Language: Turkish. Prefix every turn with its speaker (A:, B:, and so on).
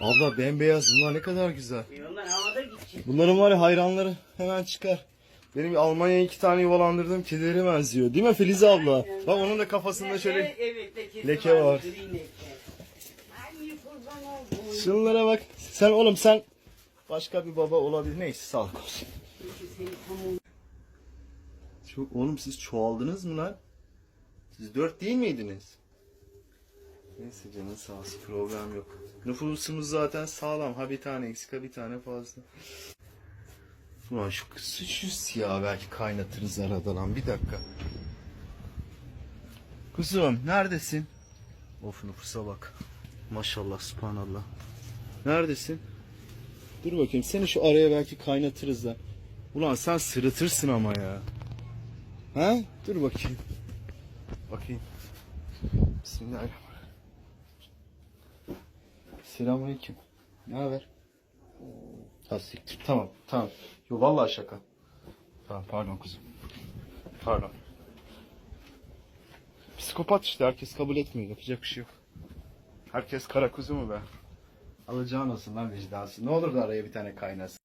A: Abla bembeyaz bunlar ne kadar güzel.
B: Onlar havada gidecek.
A: Bunların var ya hayranları hemen çıkar. Benim Almanya'ya iki tane yuvalandırdığım kedilere benziyor. Değil mi Filiz abla? Bak onun da kafasında şöyle
B: Evet, evet, lekesi
A: leke var. Şunlara bak. Sen oğlum sen başka bir baba olabilir. Neyse sağlık olsun. Çok, oğlum siz çoğaldınız mı lan? Siz dört değil miydiniz? Neyse canın sağ olsun problem yok. Nüfusumuz zaten sağlam. Ha bir tane eksik ha bir tane fazla. Ulan şu, şu siyah belki kaynatırız arada lan. Bir dakika. Kuzum neredesin? Of nüfusa bak. Maşallah subhanallah. Neredesin? Dur bakayım seni şu araya belki kaynatırız da. Ulan sen sırıtırsın ama ya. Ha? Dur bakayım. Bakayım. Bismillahirrahmanirrahim. Selamünaleyküm. Ne haber? Ha. Tamam, tamam. Yo vallahi şaka. Tamam, pardon kuzum. Pardon. Psikopat işte herkes kabul etmiyor. Yapacak bir şey yok. Herkes kara kuzu mu be? Alacağın olsun lan vicdansız. Ne olur da araya bir tane kaynasın.